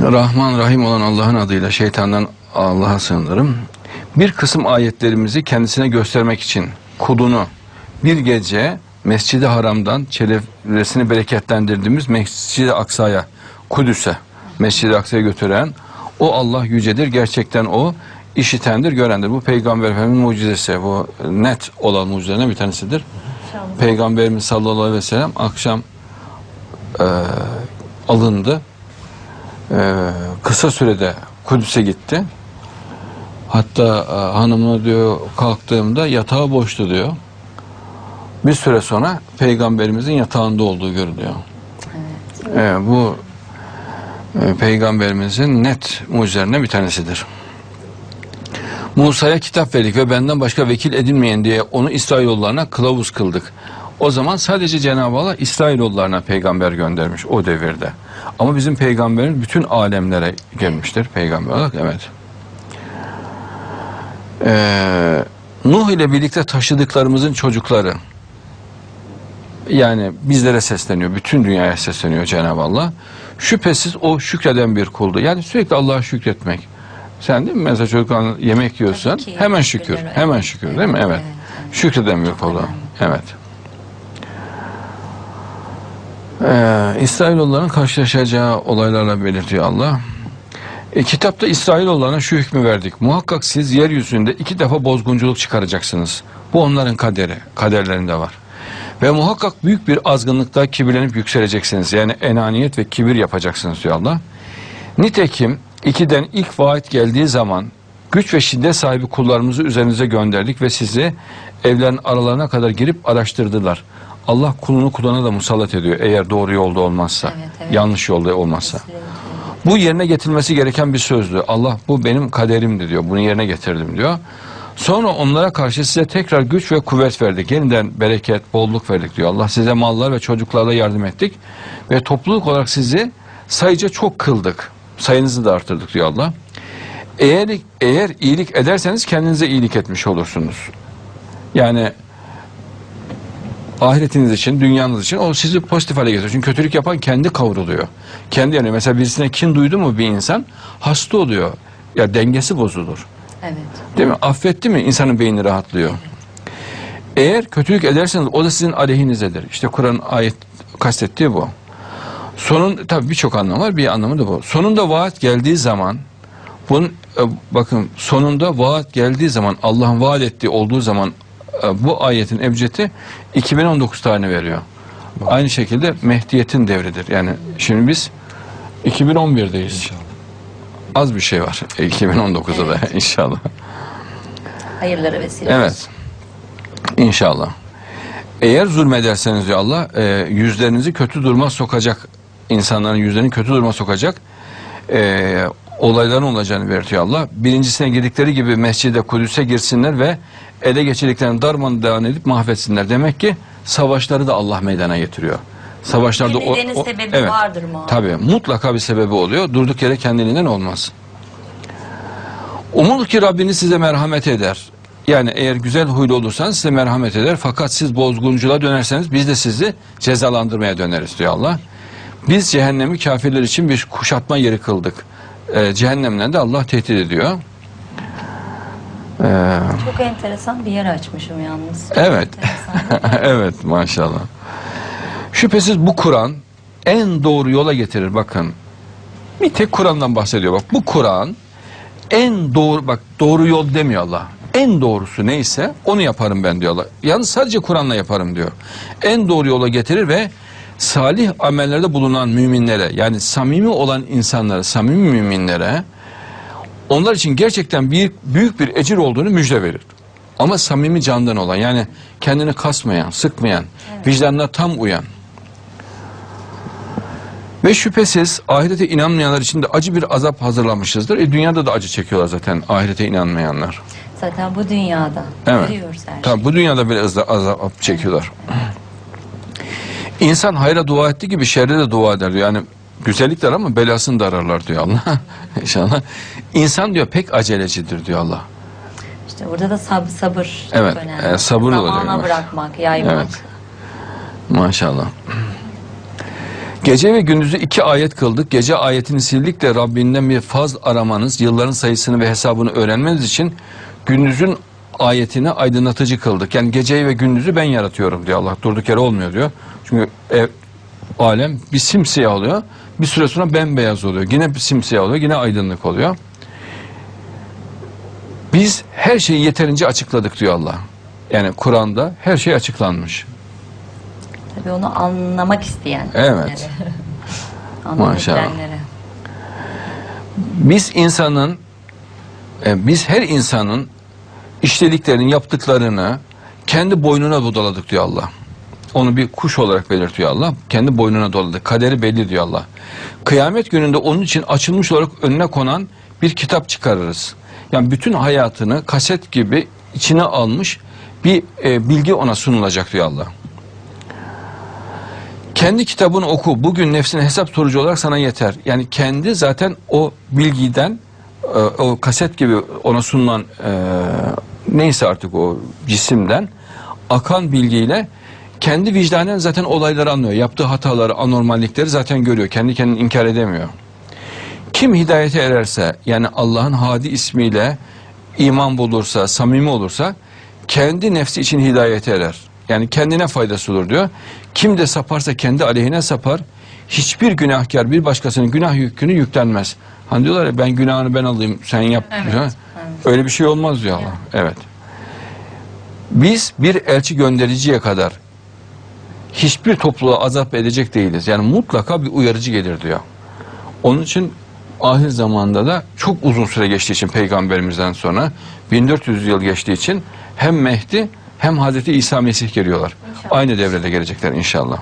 Rahman Rahim olan Allah'ın adıyla şeytandan Allah'a sığınırım. Bir kısım ayetlerimizi kendisine göstermek için kulunu bir gece Mescid-i Haram'dan çevresini bereketlendirdiğimiz Mescid-i Aksa'ya, Kudüs'e, Mescid-i Aksa'ya götüren o Allah yücedir. Gerçekten o işitendir, görendir. Bu Peygamber Efendimiz'in mucizesi. Bu net olan mucizelerden bir tanesidir. Peygamberimiz sallallahu aleyhi ve sellem akşam e, alındı. E, kısa sürede Kudüs'e gitti. Hatta e, hanımı diyor kalktığımda yatağı boştu diyor. Bir süre sonra peygamberimizin yatağında olduğu görülüyor. Evet, bu e, peygamberimizin net mucizelerinden bir tanesidir. Musa'ya kitap verdik ve benden başka vekil edinmeyen diye onu İsrailoğullarına kılavuz kıldık. O zaman sadece Cenab-ı Allah İsrailoğullarına peygamber göndermiş o devirde. Ama bizim peygamberimiz bütün alemlere gelmiştir peygamber olarak. Evet. Ee, Nuh ile birlikte taşıdıklarımızın çocukları yani bizlere sesleniyor. Bütün dünyaya sesleniyor Cenab-ı Allah. Şüphesiz o şükreden bir kuldu. Yani sürekli Allah'a şükretmek. Sen değil mi mesela çocuklarla yemek yiyorsan hemen şükür. Hemen şükür değil mi? Evet. Evet, Şükreden bir kuldu. Evet. Ee, İsrailoğulların karşılaşacağı olaylarla belirtiyor Allah. E, kitapta İsrailoğullarına şu hükmü verdik. Muhakkak siz yeryüzünde iki defa bozgunculuk çıkaracaksınız. Bu onların kaderi. Kaderlerinde var. Ve muhakkak büyük bir azgınlıkta kibirlenip yükseleceksiniz. Yani enaniyet ve kibir yapacaksınız diyor Allah. Nitekim ikiden ilk vaat geldiği zaman güç ve şiddet sahibi kullarımızı üzerinize gönderdik ve sizi evlerin aralarına kadar girip araştırdılar. Allah kulunu kuluna da musallat ediyor eğer doğru yolda olmazsa, Evet, evet. yanlış yolda olmazsa. Bu yerine getirilmesi gereken bir sözdü. Allah bu benim kaderimdi diyor. Bunu yerine getirdim diyor. Sonra onlara karşı size tekrar güç ve kuvvet verdik. Yeniden bereket, bolluk verdik diyor. Allah size mallar ve çocuklarla yardım ettik. Ve topluluk olarak sizi sayıca çok kıldık. Sayınızı da artırdık diyor Allah. Eğer, eğer iyilik ederseniz kendinize iyilik etmiş olursunuz. Yani ahiretiniz için, dünyanız için o sizi pozitif hale getiriyor. Çünkü kötülük yapan kendi kavruluyor. Kendi yani mesela birisine kin duydu mu bir insan hasta oluyor. Ya dengesi bozulur. Evet. Değil mi? Affetti mi insanın beyni rahatlıyor. Eğer kötülük ederseniz o da sizin aleyhinizedir. İşte Kur'an ayet kastettiği bu. Sonun tabii birçok anlam var. Bir anlamı da bu. Sonunda vaat geldiği zaman bunun e, bakın sonunda vaat geldiği zaman Allah'ın vaat ettiği olduğu zaman bu ayetin ebcedi 2019 tane veriyor. Aynı şekilde Mehdiyet'in devridir. Yani şimdi biz 2011'deyiz. Az bir şey var 2019'da da inşallah. Hayırlara vesile. Evet. İnşallah. Eğer zulmederseniz diyor Allah e, yüzlerinizi kötü duruma sokacak insanların yüzlerini kötü duruma sokacak e, olayların olacağını belirtiyor Allah. Birincisine girdikleri gibi mescide Kudüs'e girsinler ve ele geçirdiklerini darmadağın edip mahvetsinler. Demek ki savaşları da Allah meydana getiriyor. Savaşlarda o, o- sebebi vardır muhakkak. Tabii mutlaka bir sebebi oluyor. Durduk yere kendiliğinden olmaz. Umulur ki Rabbiniz size merhamet eder. Yani eğer güzel huylu olursanız size merhamet eder. Fakat siz bozgunculuğa dönerseniz biz de sizi cezalandırmaya döneriz diyor Allah. Biz cehennemi kafirler için bir kuşatma yeri kıldık. Ee, cehennemden de Allah tehdit ediyor. Ee, Çok enteresan bir yer açmışım yalnız. Çok Evet. evet maşallah. Şüphesiz bu Kur'an en doğru yola getirir bakın. Bir tek Kur'an'dan bahsediyor bak. Bu Kur'an en doğru bak doğru yol demiyor Allah. En doğrusu neyse onu yaparım ben diyor Allah. Yalnız sadece Kur'an'la yaparım diyor. En doğru yola getirir ve salih amellerde bulunan müminlere yani samimi olan insanlara, samimi müminlere onlar için gerçekten büyük, büyük bir ecir olduğunu müjde verir. Ama samimi candan olan yani kendini kasmayan, sıkmayan, vicdanına tam uyan. Ve şüphesiz ahirete inanmayanlar için de acı bir azap hazırlamışızdır. E dünyada da acı çekiyorlar zaten ahirete inanmayanlar. Zaten bu dünyada Evet. görüyoruz her şeyi. Tabii bu dünyada bile azap, azap çekiyorlar. İnsan hayra dua ettiği gibi şerre de dua eder diyor. Yani güzellikler ama belasını da ararlar diyor Allah. İnşallah. İnsan diyor pek acelecidir diyor Allah. İşte burada da sab sabır Evet, çok önemli. e, sabırlı olacak Zamana ama. bırakmak, yaymak. Evet. Maşallah. Gece ve gündüzü iki ayet kıldık. Gece ayetini sildik de Rabbinden bir faz aramanız, yılların sayısını ve hesabını öğrenmeniz için gündüzün ayetini aydınlatıcı kıldık. Yani geceyi ve gündüzü ben yaratıyorum diyor Allah. Durduk yere olmuyor diyor. Çünkü ev, alem bir simsiyah oluyor. Bir süre sonra bembeyaz oluyor. Yine bir simsiyah oluyor. Yine aydınlık oluyor. Biz her şeyi yeterince açıkladık diyor Allah. Yani Kur'an'da her şey açıklanmış. Tabii onu anlamak isteyen. Evet. Maşallah. Biz insanın e, biz her insanın işlediklerini, yaptıklarını kendi boynuna doladık diyor Allah. Onu bir kuş olarak belirtiyor Allah. Kendi boynuna doladı. Kaderi belli diyor Allah. Kıyamet gününde onun için açılmış olarak önüne konan bir kitap çıkarırız. Yani bütün hayatını kaset gibi içine almış bir e, bilgi ona sunulacak diyor Allah. Kendi kitabını oku. Bugün nefsine hesap sorucu olarak sana yeter. Yani kendi zaten o bilgiden e, o kaset gibi ona sunulan e, neyse artık o cisimden akan bilgiyle kendi vicdanen zaten olayları anlıyor. Yaptığı hataları, anormallikleri zaten görüyor. Kendi kendini inkar edemiyor. Kim hidayete ererse yani Allah'ın hadi ismiyle iman bulursa, samimi olursa kendi nefsi için hidayete erer. Yani kendine faydası olur diyor. Kim de saparsa kendi aleyhine sapar. Hiçbir günahkar bir başkasının günah yükünü yüklenmez. Hani diyorlar ya ben günahını ben alayım sen yap. Evet, evet. Öyle bir şey olmaz diyor Allah. Evet. Biz bir elçi göndericiye kadar hiçbir topluluğa azap edecek değiliz. Yani mutlaka bir uyarıcı gelir diyor. Onun için ahir zamanda da çok uzun süre geçtiği için peygamberimizden sonra 1400 yıl geçtiği için hem Mehdi hem Hazreti İsa Mesih geliyorlar. İnşallah. Aynı devrede gelecekler inşallah.